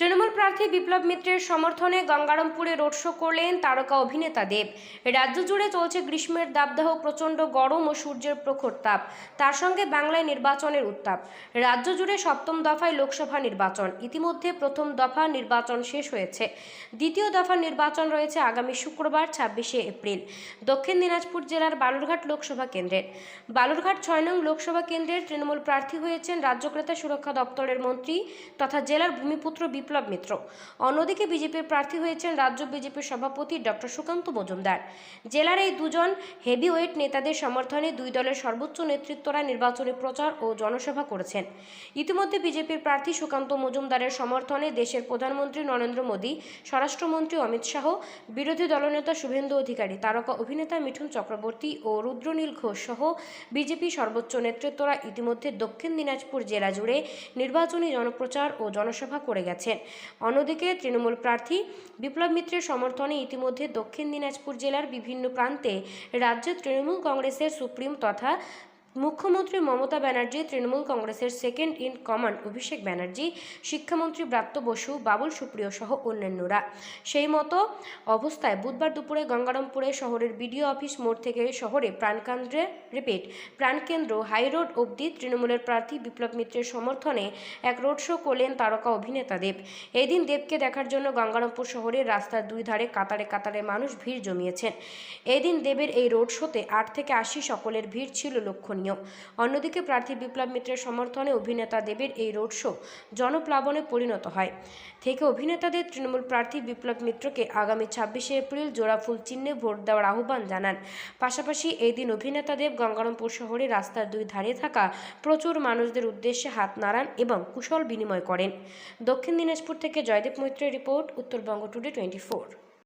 তৃণমূল প্রার্থী বিপ্লব মিত্রের সমর্থনে গঙ্গারামপুরে রোড শো করলেন তারকা অভিনেতা দেব। রাজ্য জুড়ে চলছে গ্রীষ্মের দাবদাহ, প্রচণ্ড গরম ও সূর্যের প্রখর তাপ। তার সঙ্গে বাংলায় নির্বাচনের উত্তাপ। রাজ্য জুড়ে সপ্তম দফায় লোকসভা নির্বাচন। ইতিমধ্যে প্রথম দফা নির্বাচন শেষ হয়েছে। দ্বিতীয় দফা নির্বাচন রয়েছে আগামী শুক্রবার, ছাব্বিশে এপ্রিল। দক্ষিণ দিনাজপুর জেলার বালুরঘাট লোকসভা কেন্দ্রের। বালুরঘাট ছয় নং লোকসভা কেন্দ্রের তৃণমূল প্রার্থী হয়েছেন রাজ্য ক্রেতা সুরক্ষা দপ্তরের মন্ত্রী তথা জেলার ভূমিপুত্র বিপ্লব মিত্র। অন্যদিকে বিজেপির প্রার্থী হয়েছেন রাজ্য বিজেপির সভাপতি ডক্টর সুকান্ত মজুমদার। জেলার এই দুজন হেভিওয়েট নেতাদের সমর্থনে দুই দলের সর্বোচ্চ নেতৃত্বরা নির্বাচনী প্রচার ও জনসভা করেছেন। ইতিমধ্যে বিজেপির প্রার্থী সুকান্ত মজুমদারের সমর্থনে দেশের প্রধানমন্ত্রী নরেন্দ্র মোদী, স্বরাষ্ট্রমন্ত্রী অমিত শাহ, বিরোধী দলনেতা শুভেন্দু অধিকারী, তারকা অভিনেতা মিঠুন চক্রবর্তী ও রুদ্রনীল ঘোষ সহ বিজেপি সর্বোচ্চ নেতৃত্বরা ইতিমধ্যে দক্ষিণ দিনাজপুর জেলা জুড়ে নির্বাচনী জনপ্রচার ও জনসভা করে গেছেন। অন্যদিকে তৃণমূল প্রার্থী বিপ্লব মিত্রের সমর্থনে ইতিমধ্যে দক্ষিণ দিনাজপুর জেলার বিভিন্ন প্রান্তে রাজ্য তৃণমূল কংগ্রেসের সুপ্রিম তথা মুখ্যমন্ত্রী মমতা ব্যানার্জি, তৃণমূল কংগ্রেসের second in command Abhishek Banerjee শিক্ষামন্ত্রী ব্রাত্য বসু, বাবুল সুপ্রিয় সহ অন্যান্যরা। সেই মতো অবস্থায় বুধবার দুপুরে গঙ্গারামপুরে শহরের বিডিও অফিস মোড় থেকে শহরে প্রাণকেন্দ্রে রিপিট প্রাণকেন্দ্র হাইরোড অবধি তৃণমূলের প্রার্থী বিপ্লব মিত্রের সমর্থনে এক রোড শো করলেন তারকা অভিনেতা দেব। এদিন দেবকে দেখার জন্য গঙ্গারামপুর শহরের রাস্তার দুই ধারে কাতারে কাতারে মানুষ ভিড় জমিয়েছেন। এদিন দেবের এই রোড শোতে আট থেকে আশি সকলের ভিড় ছিল লক্ষণীয় অন্যদিকে প্রার্থী বিপ্লব মিত্রের সমর্থনে অভিনেতা দেবের এই রোড শো জনপ্লাবনে পরিণত হয়। থেকে অভিনেতাদের তৃণমূল প্রার্থী বিপ্লব মিত্রকে আগামী ছাব্বিশে এপ্রিল জোড়াফুল চিহ্নে ভোট দেওয়ার আহ্বান জানান। পাশাপাশি এই দিন অভিনেতা দেব গঙ্গারামপুর শহরে রাস্তার দুই ধারে থাকা প্রচুর মানুষদের উদ্দেশ্যে হাত নাড়ান এবং কুশল বিনিময় করেন। দক্ষিণ দিনাজপুর থেকে Joydeb মৈত্রের report, Uttarbanga today twenty four